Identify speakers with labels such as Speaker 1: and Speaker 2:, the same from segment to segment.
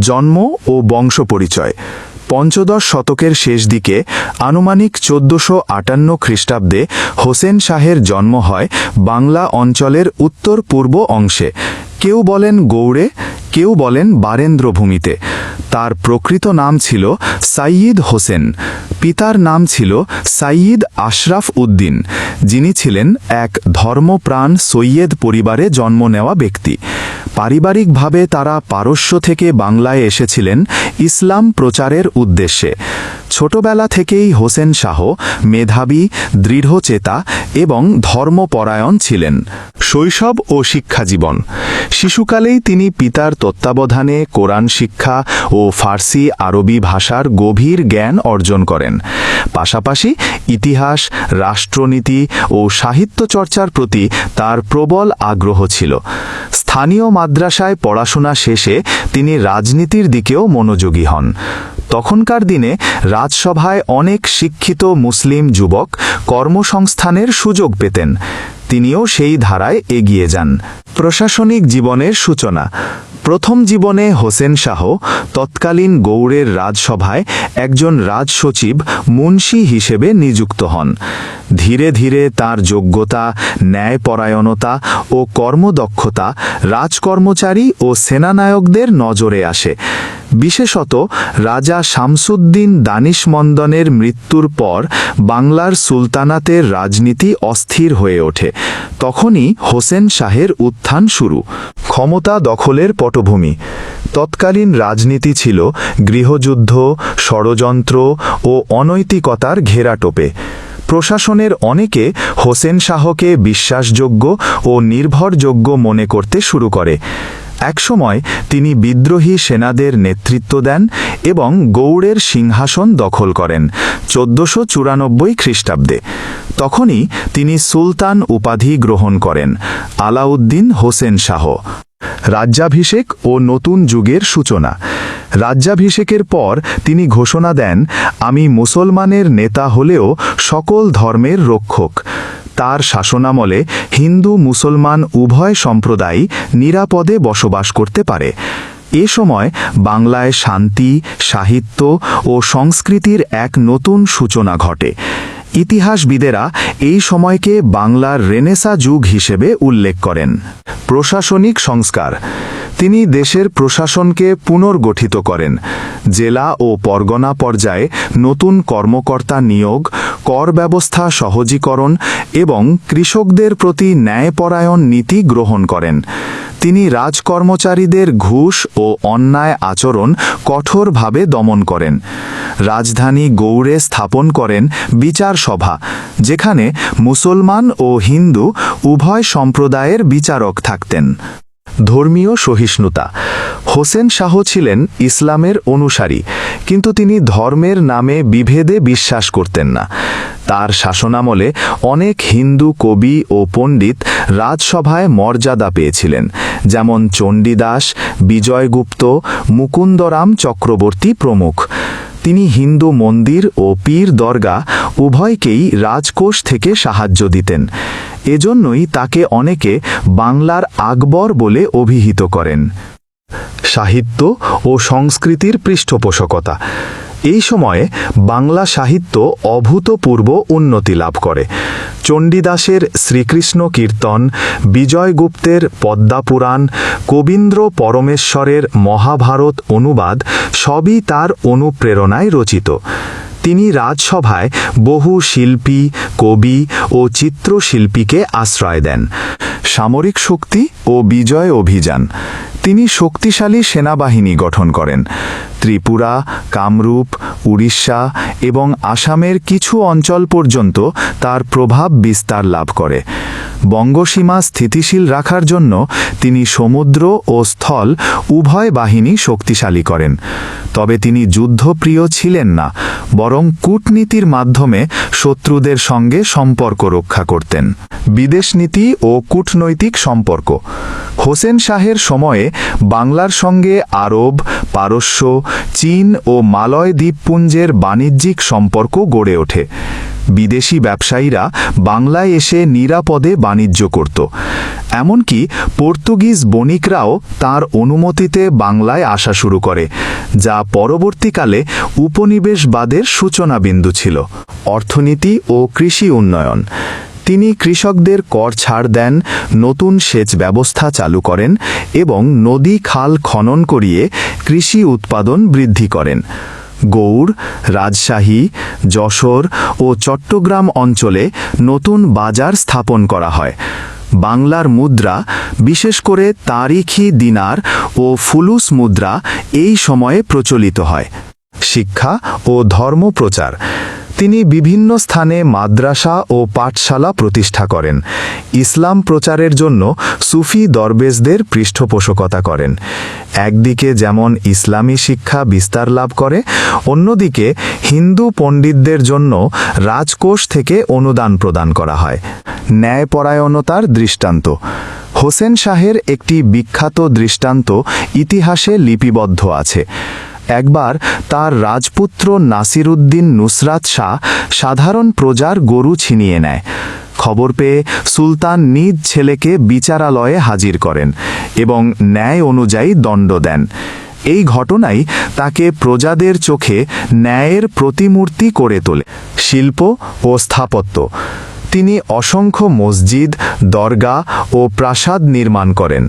Speaker 1: জন্ম ও বংশ পরিচয়। পঞ্চদশ শতকের শেষ দিকে আনুমানিক চোদ্দশো আটান্ন খ্রিস্টাব্দে হোসেন শাহের জন্ম হয় বাংলা অঞ্চলের উত্তর পূর্ব অংশে। কেউ বলেন গৌড়ে, কেউ বলেন বারেন্দ্রভূমিতে। তার প্রকৃত নাম ছিল সাইয়িদ হোসেন। পিতার নাম ছিল সাইয়িদ আশরাফ উদ্দিন, যিনি ছিলেন এক ধর্মপ্রাণ সৈয়দ পরিবারে জন্ম নেওয়া ব্যক্তি। পারিবারিকভাবে তারা পারস্য থেকে বাংলায় এসেছিলেন ইসলাম প্রচারের উদ্দেশ্যে। ছোটবেলা থেকেই হোসেন শাহ মেধাবী, দৃঢ়চেতা এবং ধর্মপরায়ণ ছিলেন। শৈশব ও শিক্ষাজীবন। শিশুকালেই তিনি পিতার তত্ত্বাবধানে কোরআন শিক্ষা ও ফার্সি আরবি ভাষার গভীর জ্ঞান অর্জন করেন। পাশাপাশি ইতিহাস, রাষ্ট্রনীতি ও সাহিত্য চর্চার প্রতি তার প্রবল আগ্রহ ছিল। স্থানীয় মাদ্রাসায় পড়াশোনা শেষে তিনি রাজনীতির দিকেও মনোযোগী হন। তখনকার দিনে রাজসভায় অনেক শিক্ষিত মুসলিম যুবক কর্মসংস্থানের সুযোগ পেতেন। তিনিও সেই ধারায় এগিয়ে যান। প্রশাসনিক জীবনের সূচনা। প্রথম জীবনে হোসেন শাহ তৎকালীন গৌড়ের রাজসভায় একজন রাজসচিব মুন্সি হিসেবে নিযুক্ত হন। ধীরে ধীরে তার যোগ্যতা, ন্যায়পরায়ণতা ও কর্মদক্ষতা রাজকর্মচারী ও সেনানায়কদের নজরে আসে। বিশেষত রাজা শামসুদ্দিন দানিশমন্দনের মৃত্যুর পর বাংলার সুলতানাতের রাজনীতি অস্থির হয়ে ওঠে। তখনই হোসেন শাহের উত্থান শুরু। ক্ষমতা দখলের পটভূমি। তৎকালীন রাজনীতি ছিল গৃহযুদ্ধ, ষড়যন্ত্র ও অনৈতিকতার ঘেরাটোপে। প্রশাসনের অনেকে হোসেন শাহকে বিশ্বাসযোগ্য ও নির্ভরযোগ্য মনে করতে শুরু করে। একসময় তিনি বিদ্রোহী সেনাদের নেতৃত্ব দেন এবং গৌড়ের সিংহাসন দখল করেন চোদ্দশো চুরানব্বই খ্রিস্টাব্দে। তখনই তিনি সুলতান উপাধি গ্রহণ করেন, আলাউদ্দিন হোসেন শাহ। রাজ্যাভিষেক ও নতুন যুগের সূচনা। রাজ্যাভিষেকের পর তিনি ঘোষণা দেন, আমি মুসলমানের নেতা হলেও সকল ধর্মের রক্ষক। তার শাসনামলে হিন্দু, মুসলমান, উভয় সম্প্রদায় নিরাপদে বসবাস করতে পারে। এ সময় বাংলায় শান্তি, সাহিত্য ও সংস্কৃতির এক নতুন সূচনা ঘটে। ইতিহাসবিদেরা এই সময়কে বাংলার রেনেসা যুগ হিসেবে উল্লেখ করেন। প্রশাসনিক সংস্কার তিনি দেশের প্রশাসনকে পুনর্গঠিত করেন। জেলা ও পরগনা পর্যায়ে নতুন কর্মকর্তা নিয়োগ, কর ব্যবস্থা সহজীকরণ এবং কৃষকদের প্রতি ন্যায়পরায়ণ নীতি গ্রহণ করেন। তিনি রাজকর্মচারীদের ঘুষ ও অন্যায় আচরণ কঠোরভাবে দমন করেন। রাজধানী গৌড়ে স্থাপন করেন বিচার সভা, যেখানে মুসলমান ও হিন্দু উভয় সম্প্রদায়ের বিচারক থাকতেন। ধর্মীয় সহিষ্ণুতা। হোসেন শাহ ছিলেন ইসলামের অনুসারী, কিন্তু তিনি ধর্মের নামে বিভেদে বিশ্বাস করতেন না। তার শাসনামলে অনেক হিন্দু কবি ও পণ্ডিত রাজসভায় মর্যাদা পেয়েছিলেন, যেমন চণ্ডীদাস, বিজয়গুপ্ত, মুকুন্দরাম চক্রবর্তী প্রমুখ। তিনি হিন্দু মন্দির ও পীর দরগা উভয়কেই রাজকোষ থেকে সাহায্য দিতেন। এজন্যই তাকে অনেকে বাংলার আকবর বলে অভিহিত করেন। সাহিত্য ও সংস্কৃতির পৃষ্ঠপোষকতা। এই সময়ে বাংলা সাহিত্য অভূতপূর্ব উন্নতি লাভ করে। চণ্ডীদাসের শ্রীকৃষ্ণ কীর্তন বিজয়গুপ্তের পদ্মাপুরাণ কবীন্দ্র পরমেশ্বরের মহাভারত অনুবাদ সবই তার অনুপ্রেরণায় রচিত। তিনি রাজসভায় বহু শিল্পী, কবি ও চিত্রশিল্পীকে আশ্রয় দেন। সামরিক শক্তি ও বিজয় অভিযান। তিনি শক্তিশালী সেনাবাহিনী গঠন করেন। ত্রিপুরা, কামরূপ, উড়িষ্যা এবং আসামের কিছু অঞ্চল পর্যন্ত তার প্রভাব বিস্তার লাভ করে। বঙ্গসীমা স্থিতিশীল রাখার জন্য তিনি সমুদ্র ও স্থল উভয় বাহিনী শক্তিশালী করেন। তবে তিনি যুদ্ধপ্রিয় ছিলেন না, বরং কূটনীতির মাধ্যমে শত্রুদের সঙ্গে সম্পর্ক রক্ষা করতেন। বিদেশনীতি ও কূটনৈতিক সম্পর্ক। হোসেন শাহের সময়ে বাংলার সঙ্গে আরব পারস্য, চীন ও মালয় দ্বীপপুঞ্জের বাণিজ্যিক সম্পর্ক গড়ে ওঠে। বিদেশি ব্যবসায়ীরা বাংলায় এসে নিরাপদে বাণিজ্য করত। এমনকি পর্তুগিজ বণিকরাও তার অনুমতিতে বাংলায় আসা শুরু করে, যা পরবর্তীকালে উপনিবেশবাদের সূচনাবিন্দু ছিল। অর্থনীতি ও কৃষি উন্নয়ন। তিনি কৃষকদের কর ছাড় দেন, নতুন সেচ ব্যবস্থা চালু করেন এবং নদী খাল খনন করিয়ে কৃষি উৎপাদন বৃদ্ধি করেন। গৌড়, রাজশাহী, যশোর ও চট্টগ্রাম অঞ্চলে নতুন বাজার স্থাপন করা হয়। বাংলার মুদ্রা, বিশেষ করে তারিখি দিনার ও ফুলুস মুদ্রা, এই সময়ে প্রচলিত হয়। শিক্ষা ও ধর্মপ্রচার। তিনি বিভিন্ন স্থানে মাদ্রাসা ও পাঠশালা প্রতিষ্ঠা করেন। ইসলাম প্রচারের জন্য সুফি দরবেজদের পৃষ্ঠপোষকতা করেন। একদিকে যেমন ইসলামী শিক্ষা বিস্তার লাভ করে, অন্যদিকে হিন্দু পণ্ডিতদের জন্য রাজকোষ থেকে অনুদান প্রদান করা হয়। ন্যায়পরায়ণতার দৃষ্টান্ত। হোসেন শাহের একটি বিখ্যাত দৃষ্টান্ত ইতিহাসে লিপিবদ্ধ আছে। একবার তার রাজপুত্র নাসিরুদ্দিন নুসরাত শাহ সাধারণ প্রজার গরু ছিনিয়ে নেয়। খবর পেয়ে সুলতান নিজ ছেলেকে বিচারালয়ে হাজির করেন এবং ন্যায় অনুযায়ী দণ্ড দেন। এই ঘটনাই তাকে প্রজাদের চোখে ন্যায়ের প্রতিমূর্তি করে তোলে, শিল্প ও স্থাপত্য। তিনি অসংখ্য মসজিদ দরগা ও প্রাসাদ নির্মাণ করেন।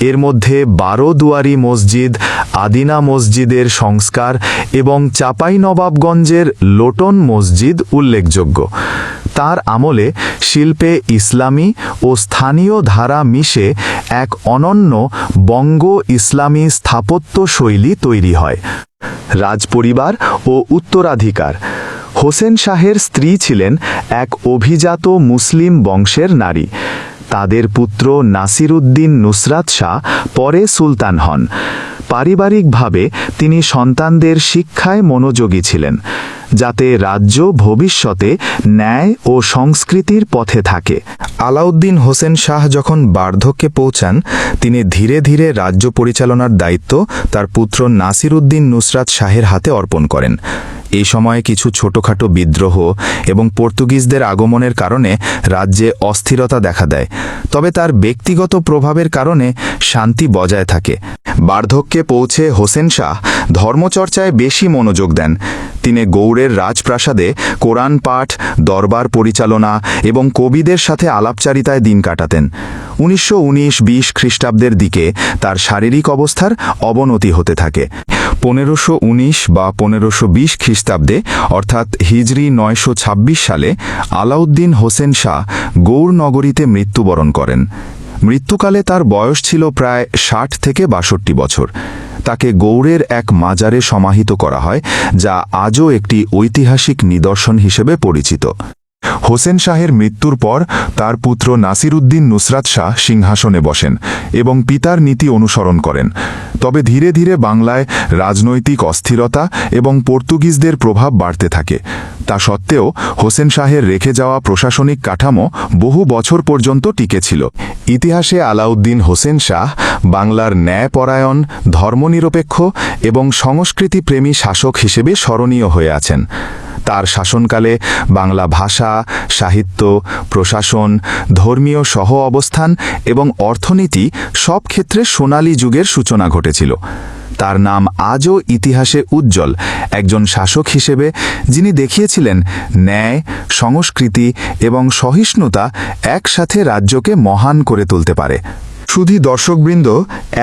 Speaker 1: এর মধ্যে বারো দুয়ারি মসজিদ আদিনা মসজিদের সংস্কার এবং চাঁপাইনবাবগঞ্জের লোটন মসজিদ উল্লেখযোগ্য। তার আমলে শিল্পে ইসলামী ও স্থানীয় ধারা মিশে এক অনন্য বঙ্গ ইসলামী স্থাপত্য শৈলী তৈরি হয়। রাজপরিবার ও উত্তরাধিকার। হোসেন শাহের স্ত্রী ছিলেন এক অভিজাত মুসলিম বংশের নারী। তাদের পুত্র নাসিরুদ্দিন নুসরাত শাহ পরে সুলতান হন। পারিবারিকভাবে তিনি সন্তানদের শিক্ষায় মনোযোগী ছিলেন, যাতে রাজ্য ভবিষ্যতে ন্যায় ও সংস্কৃতির পথে থাকে। আলাউদ্দিন হোসেন শাহ যখন বার্ধক্যে পৌঁছান, তিনি ধীরে ধীরে রাজ্য পরিচালনার দায়িত্ব তার পুত্র নাসির উদ্দিন নুসরাত শাহের হাতে অর্পণ করেন। এই সময়ে কিছু ছোটখাটো বিদ্রোহ এবং পর্তুগিজদের আগমনের কারণে রাজ্যে অস্থিরতা দেখা দেয়। তবে তার ব্যক্তিগত প্রভাবের কারণে শান্তি বজায় থাকে। বার্ধক্যে পৌঁছে হোসেন শাহ ধর্মচর্চায় বেশি মনোযোগ দেন। তিনি গৌড়ের রাজপ্রাসাদে কোরআন পাঠ, দরবার পরিচালনা এবং কবিদের সাথে আলাপচারিতায় দিন কাটাতেন। উনিশশো উনিশ বিশ খ্রিস্টাব্দের দিকে তার শারীরিক অবস্থার অবনতি হতে থাকে। পনেরোশো উনিশ বা পনেরোশো বিশ খ্রিস্টাব্দে, অর্থাৎ হিজরি নয়শো ছাব্বিশ সালে, আলাউদ্দিন হোসেন শাহ গৌড় নগরীতে মৃত্যুবরণ করেন। মৃত্যুকালে তার বয়স ছিল প্রায় ষাট থেকে বাষট্টি বছর। তাকে গৌড়ের এক মাজারে সমাহিত করা হয়, যা আজও একটি ঐতিহাসিক নিদর্শন হিসেবে পরিচিত। হোসেন শাহের মৃত্যুর পর তার পুত্র নাসির উদ্দিন নুসরাত শাহ সিংহাসনে বসেন এবং পিতার নীতি অনুসরণ করেন। তবে ধীরে ধীরে বাংলায় রাজনৈতিক অস্থিরতা এবং পর্তুগিজদের প্রভাব বাড়তে থাকে। তা সত্ত্বেও হোসেন শাহের রেখে যাওয়া প্রশাসনিক কাঠামো বহু বছর পর্যন্ত টিকেছিল ইতিহাসে আলাউদ্দিন হোসেন শাহ বাংলার ন্যায়পরায়ণ, ধর্মনিরপেক্ষ এবং সংস্কৃতিপ্রেমী শাসক হিসেবে স্মরণীয় হয়ে আছেন। তার শাসনকালে বাংলা ভাষা, সাহিত্য, প্রশাসন, ধর্মীয় সহ অবস্থান এবং অর্থনীতি সব ক্ষেত্রে সোনালী যুগের সূচনা ঘটেছিল। তার নাম আজও ইতিহাসে উজ্জ্বল, একজন শাসক হিসেবে যিনি দেখিয়েছিলেন ন্যায়, সংস্কৃতি এবং সহিষ্ণুতা একসাথে রাজ্যকে মহান করে তুলতে পারে। শুধু দর্শকবৃন্দ,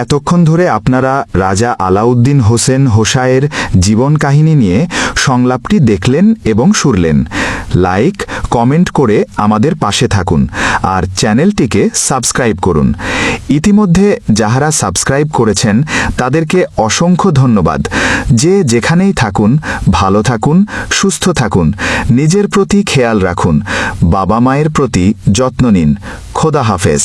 Speaker 1: এতক্ষণ ধরে আপনারা রাজা আলাউদ্দিন হোসেন হোসায়ের জীবন কাহিনী নিয়ে সংলাপটি দেখলেন এবং শুনলেন। লাইক, কমেন্ট করে আমাদের পাশে থাকুন আর চ্যানেলটিকে সাবস্ক্রাইব করুন। ইতিমধ্যে যাহারা সাবস্ক্রাইব করেছেন, তাদেরকে অসংখ্য ধন্যবাদ। যে যেখানেই থাকুন, ভালো থাকুন, সুস্থ থাকুন, নিজের প্রতি খেয়াল রাখুন, বাবা মায়ের প্রতি যত্ন নিন। খোদা হাফেজ।